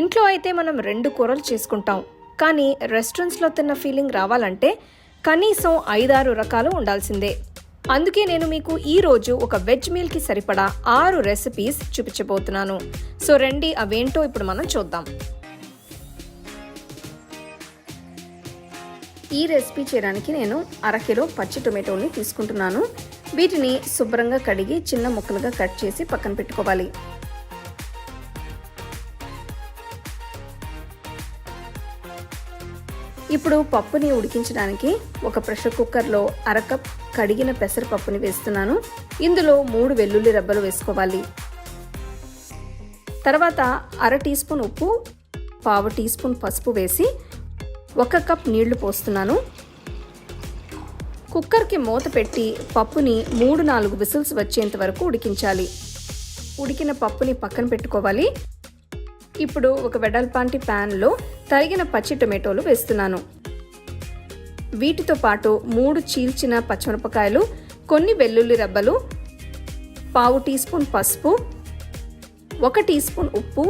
ఇంట్లో అయితే మనం రెండు కూరలు చేసుకుంటాం. కానీ రెస్టారెంట్స్లో తిన్న ఫీలింగ్ రావాలంటే కనీసం ఐదారు రకాలు ఉండాల్సిందే. అందుకే నేను మీకు ఈరోజు ఒక వెజ్ మీల్కి సరిపడా ఆరు రెసిపీస్ చూపించబోతున్నాను. సో రండి అవేంటో ఇప్పుడు మనం చూద్దాం. ఈ రెసిపీ చేయడానికి నేను అరకిలో పచ్చి టొమాటోని తీసుకుంటున్నాను. వీటిని శుభ్రంగా కడిగి చిన్న ముక్కలుగా కట్ చేసి పక్కన పెట్టుకోవాలి. ఇప్పుడు పప్పుని ఉడికించడానికి ఒక ప్రెషర్ కుక్కర్లో అరకప్ కడిగిన పెసరపప్పుని వేస్తున్నాను. ఇందులో మూడు వెల్లుల్లి రెబ్బలు వేసుకోవాలి. తర్వాత అర టీ స్పూన్ ఉప్పు పావు టీ స్పూన్ పసుపు వేసి ఒక కప్ నీళ్ళు పోస్తున్నాను. కుక్కర్కి మూత పెట్టి పప్పుని మూడు నాలుగు విసిల్స్ వచ్చేంత వరకు ఉడికించాలి. ఉడికిన పప్పుని పక్కన పెట్టుకోవాలి. ఇప్పుడు ఒక వెడల్పాంటి ప్యాన్లో తరిగిన పచ్చి టొమాటోలు వేస్తున్నాను. వీటితో పాటు మూడు చీల్చిన పచ్చిమిరపకాయలు కొన్ని వెల్లుల్లి రెబ్బలు పావు టీ స్పూన్ పసుపు ఒక టీ స్పూన్ ఉప్పు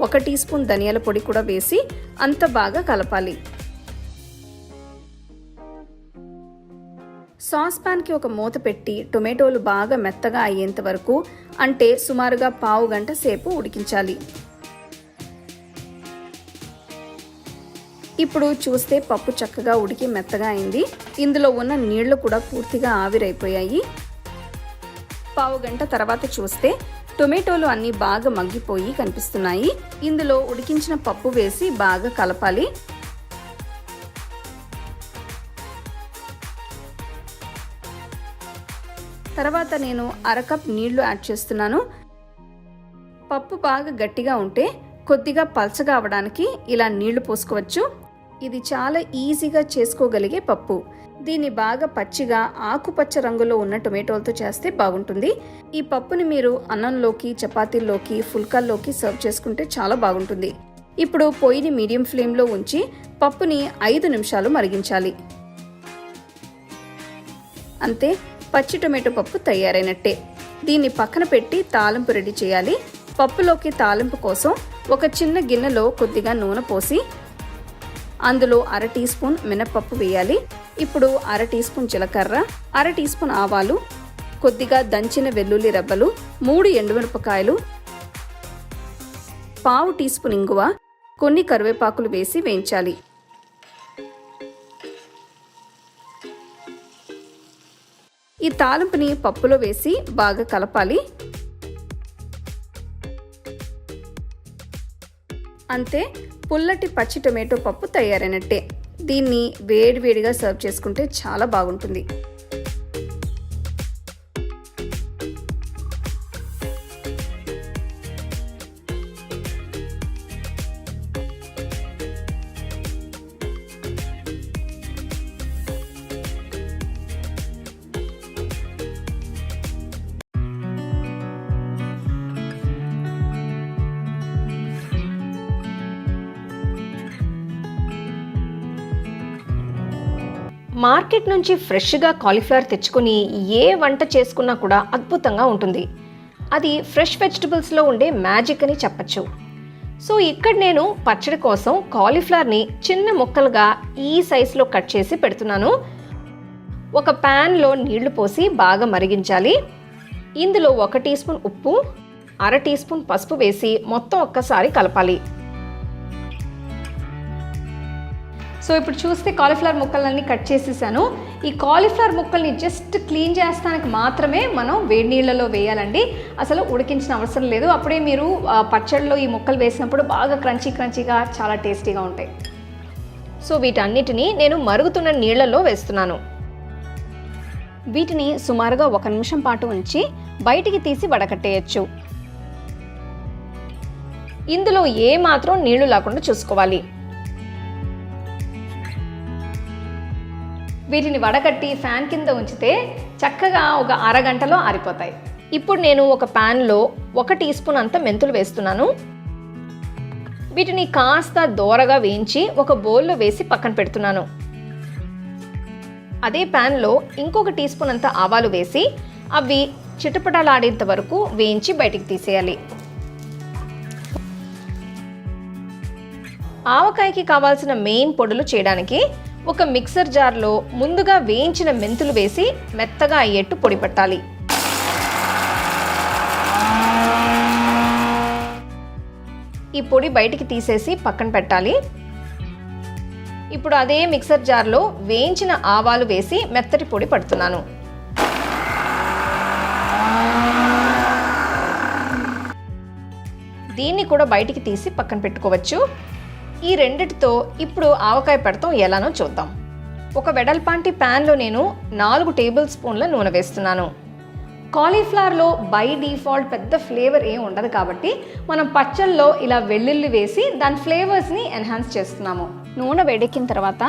ఒక టీ స్పూన్ ధనియాల పొడి కూడా వేసి అంత బాగా కలపాలి. సాస్ పాన్కి ఒక మూత పెట్టి టొమాటోలు బాగా మెత్తగా అయ్యేంత వరకు అంటే సుమారుగా పావు గంట సేపు ఉడికించాలి. ఇప్పుడు చూస్తే పప్పు చక్కగా ఉడికి మెత్తగా అయింది. ఇందులో ఉన్న నీళ్ళు కూడా పూర్తిగా ఆవిరైపోయాయి. పావు గంట తర్వాత చూస్తే టొమాటోలు అన్నీ బాగా మగ్గిపోయి కనిపిస్తున్నాయి. ఇందులో ఉడికించిన పప్పు వేసి బాగా కలపాలి. తర్వాత నేను అరకప్ నీళ్ళు యాడ్ చేస్తున్నాను. పప్పు బాగా గట్టిగా ఉంటే కొద్దిగా పల్చగా అవడానికి ఇలా నీళ్ళు పోసుకోవచ్చు. ఇది చాలా ఈజీగా చేసుకోగలిగే పప్పు. దీన్ని బాగా పచ్చిగా ఆకుపచ్చ రంగులో ఉన్న టొమాటోలతో చేస్తే బాగుంటుంది. ఈ పప్పుని మీరు అన్నంలోకి చపాతీల్లోకి ఫుల్కాల్లోకి సర్వ్ చేసుకుంటే చాలా బాగుంటుంది. ఇప్పుడు పొయ్యిని మీడియం ఫ్లేమ్లో ఉంచి పప్పుని ఐదు నిమిషాలు మరిగించాలి. అంతే పచ్చి టొమాటో పప్పు తయారైనట్టే. దీన్ని పక్కన పెట్టి తాలింపు రెడీ చేయాలి. పప్పులోకి తాలింపు కోసం ఒక చిన్న గిన్నెలో కొద్దిగా నూనె పోసి అందులో అర టీ స్పూన్ మినప్పప్పు వేయాలి. ఇప్పుడు అర టీ స్పూన్ జీలకర్ర అర టీ స్పూన్ ఆవాలు కొద్దిగా దంచిన వెల్లుల్లి రెబ్బలు మూడు ఎండుమిరపకాయలు పావు టీ స్పూన్ ఇంగువ కొన్ని కరివేపాకులు వేసి వేయించాలి. ఈ తాలింపుని పప్పులో వేసి బాగా కలపాలి. అంతే పుల్లటి పచ్చి టొమాటో పప్పు తయారైనట్టే. దీన్ని వేడివేడిగా సర్వ్ చేసుకుంటే చాలా బాగుంటుంది. మార్కెట్ నుంచి ఫ్రెష్గా కాలీఫ్లవర్ తెచ్చుకొని ఏ వంట చేసుకున్నా కూడా అద్భుతంగా ఉంటుంది. అది ఫ్రెష్ వెజిటబుల్స్లో ఉండే మ్యాజిక్ అని చెప్పచ్చు. సో ఇక్కడ నేను పచ్చడి కోసం కాలీఫ్లవర్ని చిన్న ముక్కలుగా ఈ సైజులో కట్ చేసి పెడుతున్నాను. ఒక ప్యాన్లో నీళ్ళు పోసి బాగా మరిగించాలి. ఇందులో ఒక టీ స్పూన్ ఉప్పు అర టీ స్పూన్ పసుపు వేసి మొత్తం ఒక్కసారి కలపాలి. సో ఇప్పుడు చూస్తే కాలీఫ్లవర్ ముక్కలన్నీ కట్ చేసేసాను. ఈ కాలీఫ్లవర్ ముక్కల్ని జస్ట్ క్లీన్ చేస్తానికి మాత్రమే మనం వేడి నీళ్ళలో వేయాలండి. అసలు ఉడికించిన అవసరం లేదు. అప్పుడే మీరు పచ్చడిలో ఈ ముక్కలు వేసినప్పుడు బాగా క్రంచీ క్రంచీగా చాలా టేస్టీగా ఉంటాయి. సో వీటన్నిటిని నేను మరుగుతున్న నీళ్ళలో వేస్తున్నాను. వీటిని సుమారుగా ఒక నిమిషం పాటు ఉంచి బయటికి తీసి వడకట్టేయచ్చు. ఇందులో ఏ మాత్రం నీళ్ళు లేకుండా చూసుకోవాలి. వీటిని వడకట్టి ఫ్యాన్ కింద ఉంచితే చక్కగా ఒక అరగంటలో ఆరిపోతాయి. ఇప్పుడు నేను ఒక ప్యాన్లో ఒక టీ స్పూన్ అంత మెంతులు వేస్తున్నాను. వీటిని కాస్త దోరగా వేయించి ఒక బౌల్లో వేసి పక్కన పెడుతున్నాను. అదే ప్యాన్లో ఇంకొక టీ స్పూన్ అంత ఆవాలు వేసి అవి చిటపటలాడేంత వరకు వేయించి బయటికి తీసేయాలి. ఆవకాయకి కావాల్సిన మెయిన్ పొడులు చేయడానికి ఒక మిక్సర్ జార్లో ముందుగా వేయించిన మెంతులు వేసి మెత్తగా అయ్యేట్టు పొడి పట్టాలి. ఈ పొడి బయటికి తీసేసి పక్కన పెట్టాలి. ఇప్పుడు అదే మిక్సర్ జార్లో వేయించిన ఆవాలు వేసి మెత్తటి పొడి పడుతున్నాను. దీన్ని కూడా బయటికి తీసి పక్కన పెట్టుకోవచ్చు. ఈ రెండిటితో ఇప్పుడు ఆవకాయ పెడతాం ఎలానో చూద్దాం. ఒక వెడల్పాంటి ప్యాన్లో నేను నాలుగు టేబుల్ స్పూన్ల నూనె వేస్తున్నాను. కాలీఫ్లవర్లో బై డిఫాల్ట్ పెద్ద ఫ్లేవర్ ఏం ఉండదు కాబట్టి మనం పచ్చళ్ళలో ఇలా వెల్లుల్లి వేసి దాని ఫ్లేవర్స్ని ఎన్హాన్స్ చేస్తున్నాము. నూనె వేడెక్కిన తర్వాత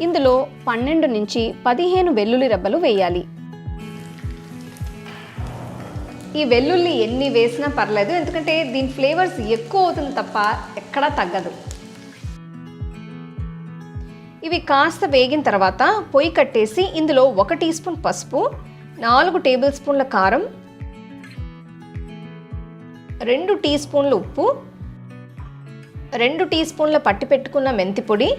ఇందులో పన్నెండు నుంచి పదిహేను వెల్లుల్లి రెబ్బలు వేయాలి. ఈ వెల్లుల్లి ఎన్ని వేసినా పర్లేదు ఎందుకంటే దీని ఫ్లేవర్స్ ఎక్కువ అవుతుంది తప్ప ఎక్కడా తగ్గదు. ఇవి కాస్త వేగిన తర్వాత పొయ్యి కట్టేసి ఇందులో ఒక టీ స్పూన్ పసుపు నాలుగు టేబుల్ స్పూన్ల కారం రెండు టీ స్పూన్ల ఉప్పు రెండు టీ స్పూన్ల పట్టి పెట్టుకున్న మెంతి పొడి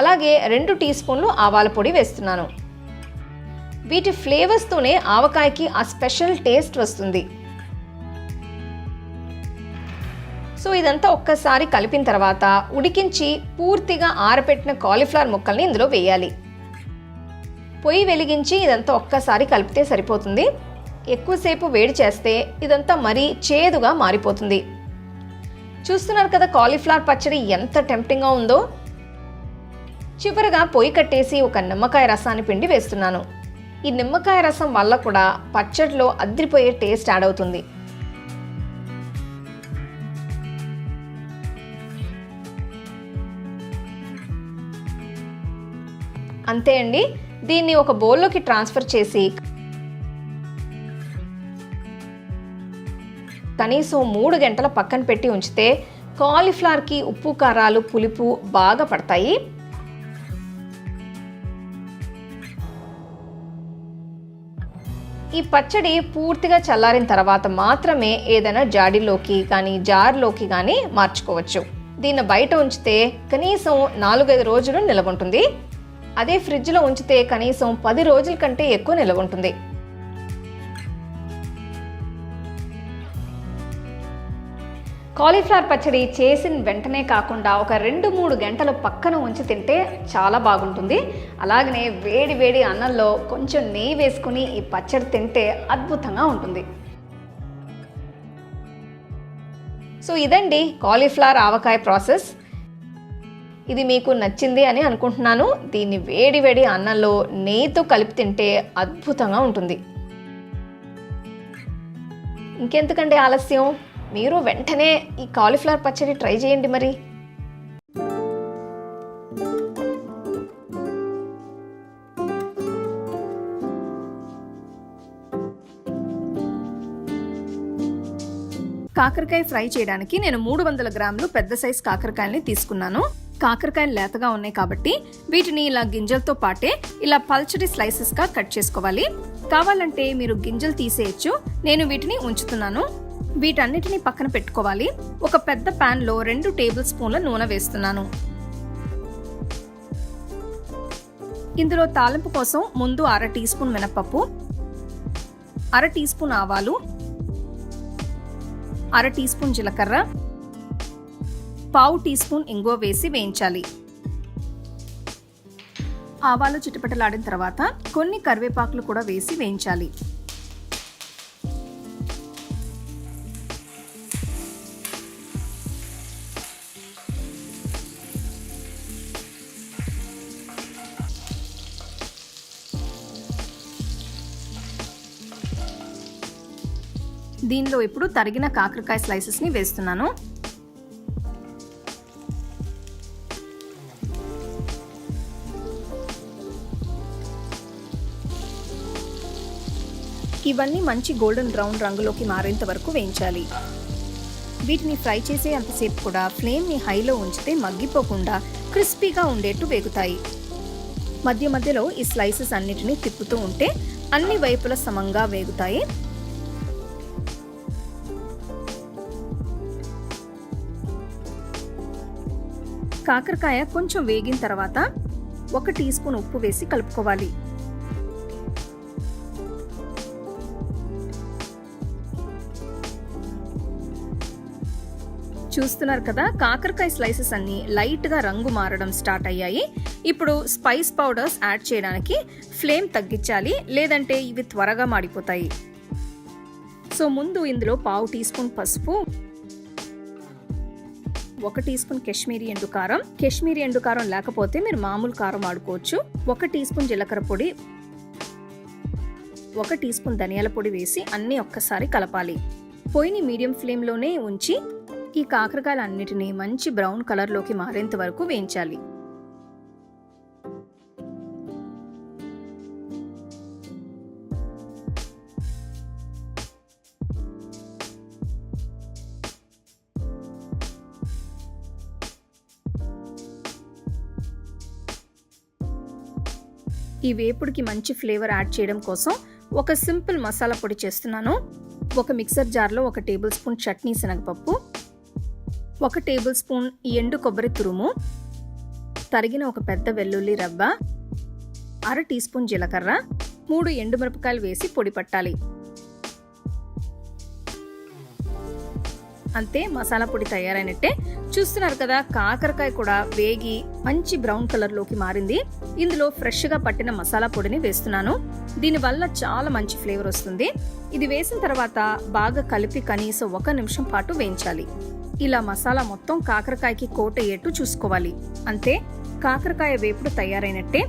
అలాగే రెండు టీ స్పూన్లు ఆవాల పొడి వేస్తున్నాను. వీటి ఫ్లేవర్స్తోనే ఆవకాయకి ఆ స్పెషల్ టేస్ట్ వస్తుంది. సో ఇదంతా ఒక్కసారి కలిపిన తర్వాత ఉడికించి పూర్తిగా ఆరపెట్టిన కాలీఫ్లవర్ ముక్కల్ని ఇందులో వేయాలి. పొయ్యి వెలిగించి ఇదంతా ఒక్కసారి కలిపితే సరిపోతుంది. ఎక్కువసేపు వేడి చేస్తే ఇదంతా మరీ చేదుగా మారిపోతుంది. చూస్తున్నారు కదా కాలీఫ్లవర్ పచ్చడి ఎంత టెంప్టింగ్గా ఉందో? చివరిగా పొయ్యి కట్టేసి ఒక నిమ్మకాయ రసాన్ని పిండి వేస్తున్నాను. ఈ నిమ్మకాయ రసం వల్ల కూడా పచ్చడిలో అద్రిపోయే టేస్ట్ యాడ్ అవుతుంది. అంతే అండి. దీన్ని ఒక బౌల్లోకి ట్రాన్స్ఫర్ చేసి కనీసం మూడు గంటల పక్కన పెట్టి ఉంచితే కాలీఫ్లవర్కి ఉప్పు కారాలు పులుపు బాగా పడతాయి. ఈ పచ్చడి పూర్తిగా చల్లారిన తర్వాత మాత్రమే ఏదైనా జాడీలోకి కానీ జార్లోకి కానీ మార్చుకోవచ్చు. దీన్ని బయట ఉంచితే కనీసం నాలుగైదు రోజులు నిలకొంటుంది అదే ఫ్రిడ్జ్లో ఉంచితే కనీసం పది రోజుల కంటే ఎక్కువ నిల్వ ఉంటుంది. కాలీఫ్లవర్ పచ్చడి చేసిన వెంటనే కాకుండా ఒక రెండు మూడు గంటలు పక్కన ఉంచి తింటే చాలా బాగుంటుంది. అలాగనే వేడి వేడి అన్నంలో కొంచెం నెయ్యి వేసుకుని ఈ పచ్చడి తింటే అద్భుతంగా ఉంటుంది. సో ఇదండి కాలీఫ్లవర్ ఆవకాయ ప్రాసెస్. ఇది మీకు నచ్చింది అని అనుకుంటున్నాను. దీన్ని వేడి వేడి అన్నంలో నెయ్యితో కలిపి తింటే అద్భుతంగా ఉంటుంది. ఇంకెందుకండి ఆలస్యం? మీరు వెంటనే ఈ కాలీఫ్లవర్ పచ్చడి ట్రై చేయండి మరి. కాకరకాయ ఫ్రై చేయడానికి నేను మూడు వందల గ్రాములు పెద్ద సైజ్ కాకరకాయల్ని తీసుకున్నాను. కాకరకాయలు లేతగా ఉన్నాయి కాబట్టి వీటిని ఇలా గింజలతో పాటే ఇలా పల్చడి స్లైసెస్గా కట్ చేసుకోవాలి. కావాలంటే మీరు గింజలు తీసేయచ్చు. నేను వీటిని ఉంచుతున్నాను. వీటన్నిటిని పక్కన పెట్టుకోవాలి. ఒక పెద్ద ప్యాన్లో లో రెండు టేబుల్ స్పూన్ల నూనె వేస్తున్నాను. ఇందులో తాలింపు కోసం ముందు అర టీ స్పూన్ మినపప్పు అర టీ స్పూన్ ఆవాలు అర టీ స్పూన్ జీలకర్ర పావు టీ స్పూన్ ఇంగువ వేసి వేయించాలి. ఆవాలు చిటపటలాడిన తర్వాత కొన్ని కరివేపాకులు కూడా వేసి వేయించాలి. దీనిలో ఇప్పుడు తరిగిన కాకరకాయ స్లైసెస్ని వేస్తున్నాను. ఇవన్నీ మంచి గోల్డెన్ బ్రౌన్ రంగులోకి మారేంత వరకు వేయించాలి. వీటిని ఫ్రై చేసే అంతసేపు కూడా ఫ్లేమ్ని హైలో ఉంచితే మగ్గిపోకుండా క్రిస్పీగా ఉండేట్టు వేగుతాయి. మధ్య మధ్యలో ఈ స్లైసెస్ అన్నిటినీ తిప్పుతూ ఉంటే అన్ని వైపుల సమంగా వేగుతాయి. కాకరకాయ కొంచెం వేగిన తర్వాత ఒక టీ స్పూన్ ఉప్పు వేసి కలుపుకోవాలి. చూస్తున్నారు కదా కాకరకాయ స్లైసెస్ అన్ని లైట్గా రంగు మారడం స్టార్ట్ అయ్యాయి. ఇప్పుడు స్పైస్ పౌడర్స్ యాడ్ చేయడానికి ఫ్లేమ్ తగ్గించాలి లేదంటే ఇవి త్వరగా మాడిపోతాయి. సో ముందు ఇందులో పావు టీ స్పూన్ పసుపు ఒక టీ స్పూన్ కాశ్మీరీ ఎండు కారం. కాశ్మీరీ ఎండు కారం లేకపోతే మీరు మామూలు కారం వాడుకోవచ్చు. ఒక టీ స్పూన్ జీలకర్ర పొడి ఒక టీ స్పూన్ ధనియాల పొడి వేసి అన్నీ ఒక్కసారి కలపాలి. పొయ్యిని మీడియం ఫ్లేమ్లోనే ఉంచి ఈ కాకరకాయలన్నిటినీ మంచి బ్రౌన్ కలర్లోకి మారేంత వరకు వేయించాలి. ఈ వేపుడికి మంచి ఫ్లేవర్ యాడ్ చేయడం కోసం ఒక సింపుల్ మసాలా పొడి చేస్తున్నాను. ఒక మిక్సర్ జార్లో ఒక టేబుల్ స్పూన్ చట్నీ శనగపప్పు ఒక టేబుల్ స్పూన్ ఎండు కొబ్బరి తురుము తరిగిన ఒక పెద్ద వెల్లుల్లి రవ్వ అర టీ స్పూన్ జీలకర్ర మూడు ఎండుమిరపకాయలు వేసి పొడి పట్టాలి. అంతే మసాలా పొడి తయారైనట్టే. చూస్తున్నారు కదా కాకరకాయ కూడా వేగి మంచి బ్రౌన్ కలర్లోకి మారింది. ఇందులో ఫ్రెష్గా పట్టిన మసాలా పొడిని వేస్తున్నాను. దీనివల్ల చాలా మంచి ఫ్లేవర్ వస్తుంది. ఇది వేసిన తర్వాత బాగా కలిపి కనీసం ఒక నిమిషం పాటు వేయించాలి. ఇలా మసాలా మొత్తం కాకరకాయకి కోట్ అయ్యేట్టు చూసుకోవాలి. అంతే కాకరకాయ వేపుడు తయారైనట్టే.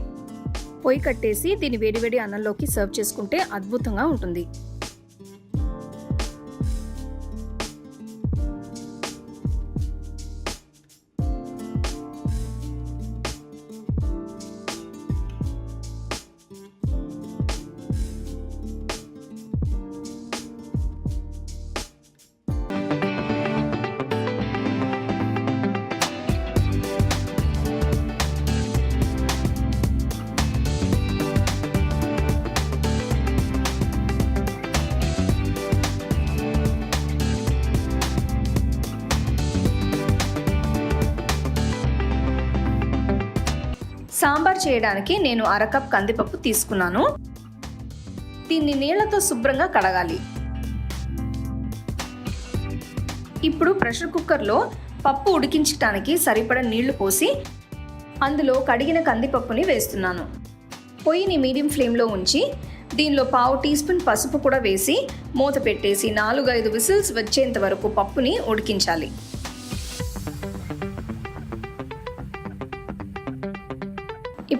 పొయ్యి కట్టేసి దీన్ని వేడివేడి అన్నంలోకి సర్వ్ చేసుకుంటే అద్భుతంగా ఉంటుంది. సాంబార్ చేయడానికి నేను అరకప్ కందిపప్పు తీసుకున్నాను. దీన్ని నీళ్ళతో శుభ్రంగా కడగాలి. ఇప్పుడు ప్రెషర్ కుక్కర్లో పప్పు ఉడికించడానికి సరిపడ నీళ్ళు పోసి అందులో కడిగిన కందిపప్పుని వేస్తున్నాను. పొయ్యిని మీడియం ఫ్లేమ్లో ఉంచి దీనిలో పావు టీ స్పూన్ పసుపు కూడా వేసి మూత పెట్టేసి నాలుగైదు విసిల్స్ వచ్చేంత వరకు పప్పుని ఉడికించాలి.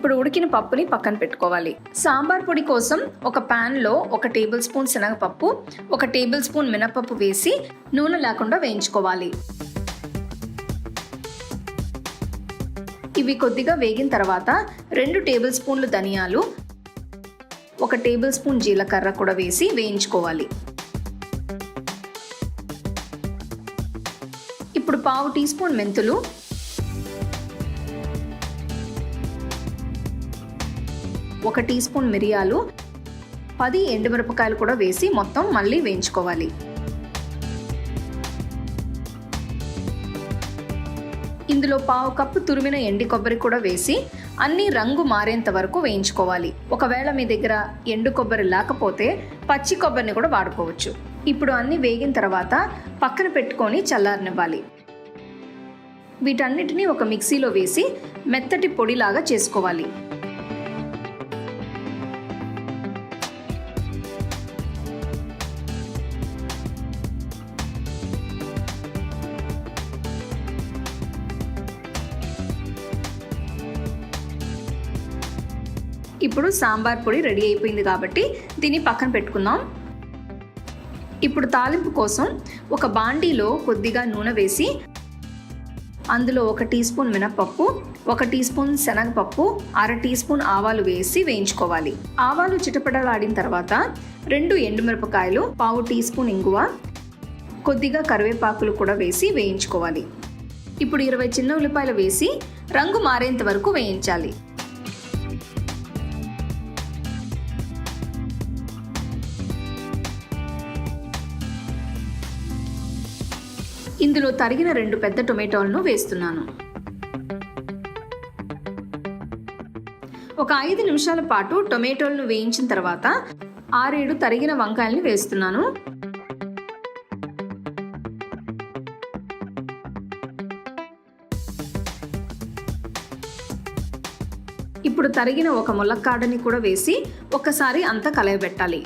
ఇప్పుడు ఉడికిన పప్పుని పక్కన పెట్టుకోవాలి. సాంబార్ పొడి కోసం ఒక లో ఒక టేబుల్ స్పూన్ శనగపప్పు ఒక టేబుల్ స్పూన్ మినపప్పు వేసి నూనె లేకుండా వేయించుకోవాలి. ఇవి కొద్దిగా వేగిన తర్వాత రెండు టేబుల్ స్పూన్లు ధనియాలు ఒక టేబుల్ స్పూన్ జీలకర్ర కూడా వేసి వేయించుకోవాలి. ఇప్పుడు పావు టీ స్పూన్ మెంతులు ఒక టీ స్పూన్ మిరియాలు పది ఎండుమిరపకాయలు కూడా వేసి మొత్తం మళ్ళీ వేయించుకోవాలి. ఇందులో పావు కప్పు తురిమిన ఎండి కొబ్బరి కూడా వేసి అన్ని రంగు మారేంత వరకు వేయించుకోవాలి. ఒకవేళ మీ దగ్గర ఎండు కొబ్బరి లేకపోతే పచ్చి కొబ్బరిని కూడా వాడుకోవచ్చు. ఇప్పుడు అన్ని వేగిన తర్వాత పక్కన పెట్టుకొని చల్లారనివ్వాలి. వీటన్నిటిని ఒక మిక్సీలో వేసి మెత్తటి పొడిలాగా చేసుకోవాలి. ఇప్పుడు సాంబార్ పొడి రెడీ అయిపోయింది కాబట్టి దీన్ని పక్కన పెట్టుకుందాం. ఇప్పుడు తాలింపు కోసం ఒక బాండీలో కొద్దిగా నూనె వేసి అందులో ఒక టీ స్పూన్ మినప్పప్పు ఒక టీ స్పూన్ శనగపప్పు అర టీ స్పూన్ ఆవాలు వేసి వేయించుకోవాలి. ఆవాలు చిటపటలాడిన తర్వాత రెండు ఎండుమిరపకాయలు పావు టీ స్పూన్ ఇంగువ కొద్దిగా కరివేపాకులు కూడా వేసి వేయించుకోవాలి. ఇప్పుడు ఇరవై చిన్న ఉల్లిపాయలు వేసి రంగు మారేంత వరకు వేయించాలి. ఇందులో తరిగిన రెండు పెద్ద టొమాటోలను వేస్తున్నాను. ఒక ఐదు నిమిషాల పాటు టొమాటోలను వేయించిన తర్వాత ఆరేడు తరిగిన వంకాయల్ని వేస్తున్నాను. ఇప్పుడు తరిగిన ఒక ములక్కాడని కూడా వేసి ఒకసారి అంతా కలయబెట్టాలి.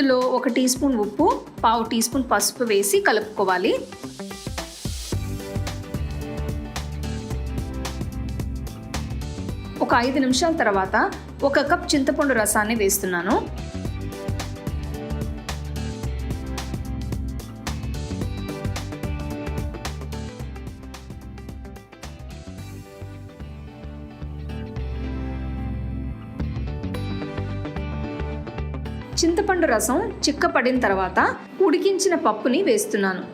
ఇందులో ఒక టీ స్పూన్ ఉప్పు పావు టీ స్పూన్ పసుపు వేసి కలుపుకోవాలి. ఒక ఐదు నిమిషాల తర్వాత ఒక కప్ చింతపండు రసాన్ని వేస్తున్నాను. చింతపండు రసం చిక్కపడిన తర్వాత ఉడికించిన పప్పుని వేస్తున్నాను.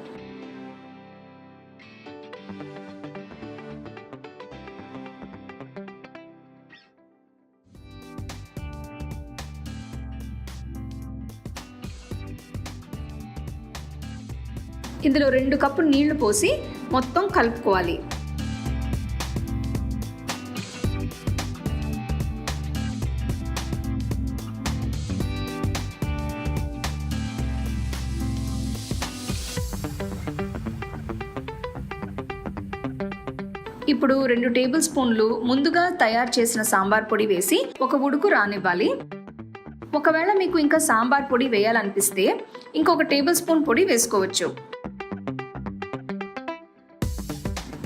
ఇందులో రెండు కప్పు నీళ్ళు పోసి మొత్తం కలుపుకోవాలి. ఇప్పుడు రెండు టేబుల్ స్పూన్లు ముందుగా తయారు చేసిన సాంబార్ పొడి వేసి ఒక ఉడుకు రానివ్వాలి. ఒకవేళ మీకు ఇంకా సాంబార్ పొడి వేయాలనిపిస్తే ఇంకొక టేబుల్ స్పూన్ పొడి వేసుకోవచ్చు.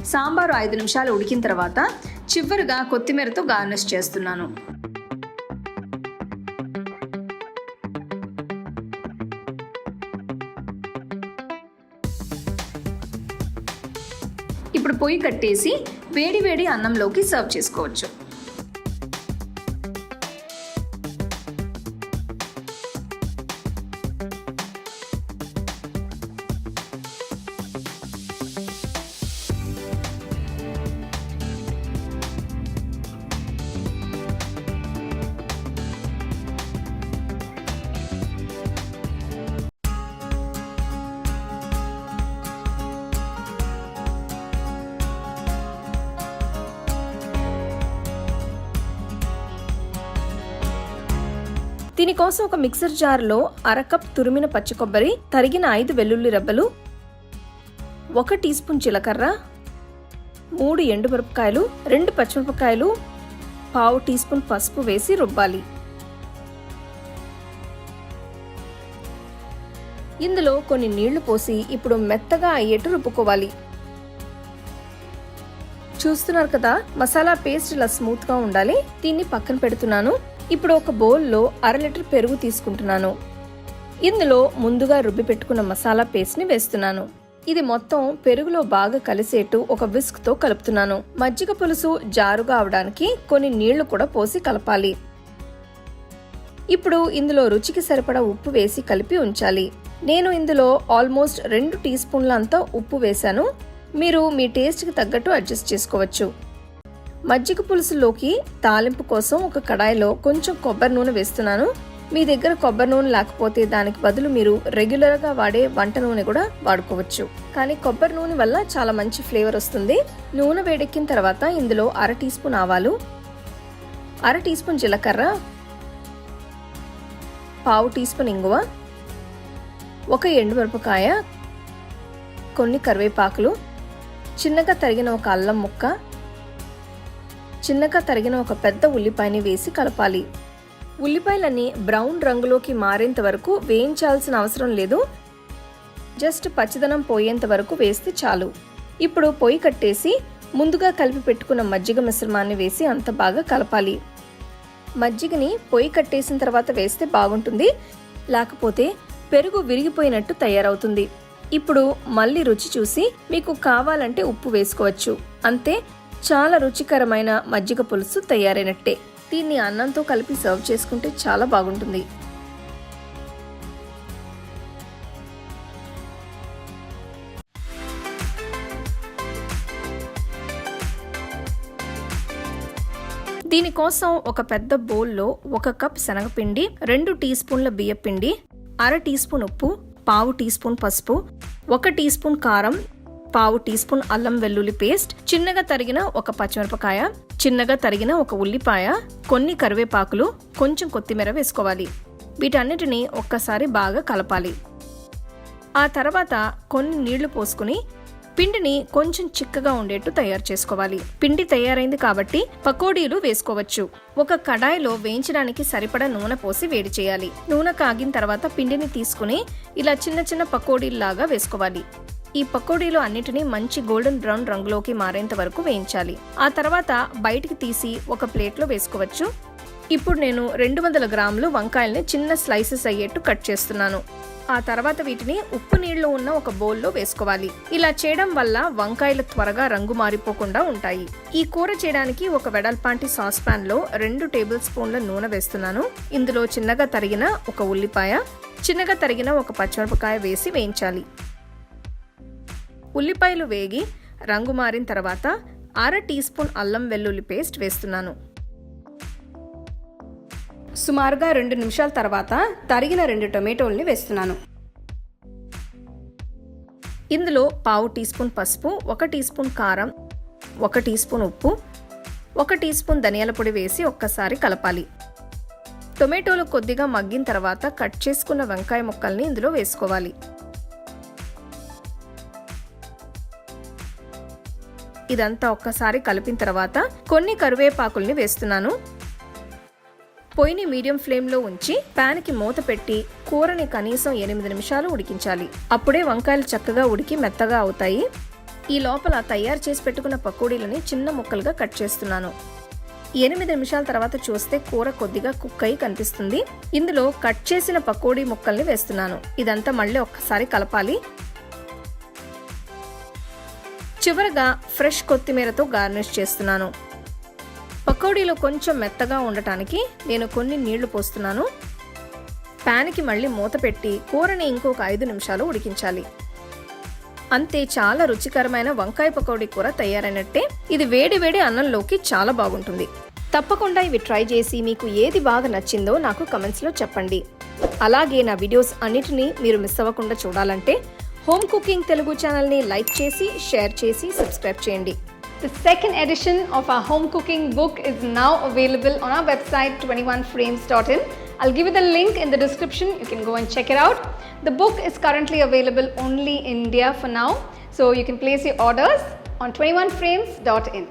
సాంబారు ఐదు నిమిషాలు ఉడికిన తర్వాత చివరిగా కొత్తిమీరతో గార్నిష్ చేస్తున్నాను. పొయ్యి కట్టేసి వేడి వేడి అన్నంలోకి సర్వ్ చేసుకోవచ్చు. కోసం ఒక మిక్సర్ జార్లో అరకప్ తురిమిన పచ్చి కొబ్బరి తరిగిన ఐదు వెల్లుల్లి రెబ్బలు ఒక టీ స్పూన్ జీలకర్ర మూడు ఎండుమిరపకాయలు రెండు పచ్చిమిరపకాయలు పావు టీ స్పూన్ పసుపు వేసి రుబ్బాలి. ఇందులో కొన్ని నీళ్ళు పోసి ఇప్పుడు మెత్తగా అయ్యేట్టు రుబ్బుకోవాలి. చూస్తున్నారు కదా మసాలా పేస్ట్ ఇలా స్మూత్గా ఉండాలి. దీన్ని పక్కన పెడుతున్నాను. ఇప్పుడు ఒక బౌల్లో అర లీటర్ పెరుగు తీసుకుంటున్నాను. ఇందులో ముందుగా రుబ్బి పెట్టుకున్న మసాలా పేస్ట్ని వేస్తున్నాను. ఇది మొత్తం పెరుగులో బాగా కలిసేట్టు ఒక విస్క్తో కలుపుతున్నాను. మజ్జిగ పులుసు జారుగా అవడానికి కొన్ని నీళ్ళు కూడా పోసి కలపాలి. ఇప్పుడు ఇందులో రుచికి సరిపడా ఉప్పు వేసి కలిపి ఉంచాలి. నేను ఇందులో ఆల్మోస్ట్ రెండు టీ స్పూన్ల అంతా ఉప్పు వేశాను. మీరు మీ టేస్ట్కి తగ్గట్టు అడ్జస్ట్ చేసుకోవచ్చు. మజ్జిగ పులుసులోకి తాలింపు కోసం ఒక కడాయిలో కొంచెం కొబ్బరి నూనె వేస్తున్నాను. మీ దగ్గర కొబ్బరి నూనె లేకపోతే దానికి బదులు మీరు రెగ్యులర్గా వాడే వంట నూనె కూడా వాడుకోవచ్చు. కానీ కొబ్బరి నూనె వల్ల చాలా మంచి ఫ్లేవర్ వస్తుంది. నూనె వేడెక్కిన తర్వాత ఇందులో అర టీ స్పూన్ ఆవాలు అర టీ స్పూన్ జీలకర్ర పావు టీ స్పూన్ ఇంగువ ఒక ఎండుమిరపకాయ కొన్ని కరివేపాకులు చిన్నగా తరిగిన ఒక అల్లం ముక్క చిన్నగా తరిగిన ఒక పెద్ద ఉల్లిపాయని వేసి కలపాలి. ఉల్లిపాయలన్నీ బ్రౌన్ రంగులోకి మారేంత వరకు వేయించాల్సిన అవసరం లేదు. జస్ట్ పచ్చదనం పోయేంత వరకు వేస్తే చాలు. ఇప్పుడు పొయ్యి కట్టేసి ముందుగా కలిపి పెట్టుకున్న మజ్జిగ మిశ్రమాన్ని వేసి అంత బాగా కలపాలి. మజ్జిగని పొయ్యి కట్టేసిన తర్వాత వేస్తే బాగుంటుంది. లేకపోతే పెరుగు విరిగిపోయినట్టు తయారవుతుంది. ఇప్పుడు మళ్ళీ రుచి చూసి మీకు కావాలంటే ఉప్పు వేసుకోవచ్చు. అంతే చాలా రుచికరమైన మజ్జిగ పులుసు తయారైనట్టే. దీన్ని అన్నంతో కలిపి సర్వ్ చేసుకుంటే చాలా బాగుంటుంది. దీనికోసం ఒక పెద్ద బౌల్లో ఒక కప్ శనగపిండి రెండు టీ స్పూన్ల బియ్యపిండి అర టీ స్పూన్ ఉప్పు పావు టీ స్పూన్ పసుపు ఒక టీ స్పూన్ కారం పావు టీ స్పూన్ అల్లం వెల్లుల్లి పేస్ట్ చిన్నగా తరిగిన ఒక పచ్చిమిరపకాయ చిన్నగా తరిగిన ఒక ఉల్లిపాయ కొన్ని కరివేపాకులు కొంచెం కొత్తిమీర వేసుకోవాలి. వీటన్నిటిని ఒక్కసారి బాగా కలపాలి. ఆ తర్వాత కొన్ని నీళ్ళు పోసుకుని పిండిని కొంచెం చిక్కగా ఉండేట్టు తయారు చేసుకోవాలి. పిండి తయారైంది కాబట్టి పకోడీలు వేసుకోవచ్చు. ఒక కడాయిలో వేయించడానికి సరిపడా నూనె పోసి వేడి చేయాలి. నూనె కాగిన తర్వాత పిండిని తీసుకుని ఇలా చిన్న చిన్న పకోడీల్లాగా వేసుకోవాలి. ఈ పకోడీలు అన్నిటినీ మంచి గోల్డెన్ బ్రౌన్ రంగులోకి మారేంత వరకు వేయించాలి. ఆ తర్వాత బయటికి తీసి ఒక ప్లేట్లో వేసుకోవచ్చు. ఇప్పుడు నేను రెండు వందల గ్రాములు వంకాయల్ని చిన్న స్లైసెస్ అయ్యేట్టు కట్ చేస్తున్నాను. ఆ తర్వాత వీటిని ఉప్పు నీళ్ళు ఉన్న ఒక బౌల్లో వేసుకోవాలి. ఇలా చేయడం వల్ల వంకాయలు త్వరగా రంగు మారిపోకుండా ఉంటాయి. ఈ కూర చేయడానికి ఒక వెడల్పాంటి సాస్ పాన్లో రెండు టేబుల్ స్పూన్ల నూనె వేస్తున్నాను. ఇందులో చిన్నగా తరిగిన ఒక ఉల్లిపాయ చిన్నగా తరిగిన ఒక పచ్చిమిరపకాయ వేసి వేయించాలి. ఉల్లిపాయలు వేగి రంగు మారిన తర్వాత అర టీ స్పూన్ అల్లం వెల్లుల్లి పేస్ట్ వేస్తున్నాను. సుమారుగా రెండు నిమిషాల తర్వాత తరిగిన రెండు టొమాటోల్ని వేస్తున్నాను. ఇందులో పావు టీ స్పూన్ పసుపు ఒక టీ స్పూన్ కారం ఒక టీ స్పూన్ ఉప్పు ఒక టీ స్పూన్ ధనియాల పొడి వేసి ఒక్కసారి కలపాలి. టొమాటోలు కొద్దిగా మగ్గిన తర్వాత కట్ చేసుకున్న వంకాయ ముక్కల్ని ఇందులో వేసుకోవాలి. ఇదంతా ఒక్కసారి కలిపిన తర్వాత కొన్ని కరివేపాకుల్ని వేస్తున్నాను. పొయ్యిని మీడియం ఫ్లేమ్లో ఉంచి ప్యాన్కి మూత పెట్టి కూరని కనీసం ఎనిమిది నిమిషాలు ఉడికించాలి. అప్పుడే వంకాయలు చక్కగా ఉడికి మెత్తగా అవుతాయి. ఈ లోపల తయారు చేసి పెట్టుకున్న పకోడీలని చిన్న ముక్కలుగా కట్ చేస్తున్నాను. ఎనిమిది నిమిషాల తర్వాత చూస్తే కూర కొద్దిగా కుక్ అయి కనిపిస్తుంది. ఇందులో కట్ చేసిన పకోడీ ముక్కల్ని వేస్తున్నాను. ఇదంతా మళ్ళీ ఒక్కసారి కలపాలి. చివరగా ఫ్రెష్ కొత్తిమీరతో గార్నిష్ చేస్తున్నాను. పకోడీలో కొంచెం మెత్తగా ఉండటానికి నేను కొన్ని నీళ్ళు పోస్తున్నాను. ప్యాన్కి మళ్ళీ మూత పెట్టి కూరని ఇంకొక ఐదు నిమిషాలు ఉడికించాలి. అంతే చాలా రుచికరమైన వంకాయ పకోడీ కూర తయారైనట్టే ఇది వేడి వేడి అన్నంలోకి చాలా బాగుంటుంది. తప్పకుండా ఇవి ట్రై చేసి మీకు ఏది బాగా నచ్చిందో నాకు కమెంట్స్లో చెప్పండి. అలాగే నా వీడియోస్ అన్నిటినీ మీరు మిస్ అవ్వకుండా చూడాలంటే హోమ్ కుకింగ్ తెలుగు ఛానల్ని లైక్ చేసి షేర్ చేసి సబ్స్క్రైబ్ చేయండి The second edition of our home cooking book is now available on our website 21frames.in. I'll give you the link in the description. You can go and check it out. The book is currently available only in India for now, so you can place your orders on 21frames.in.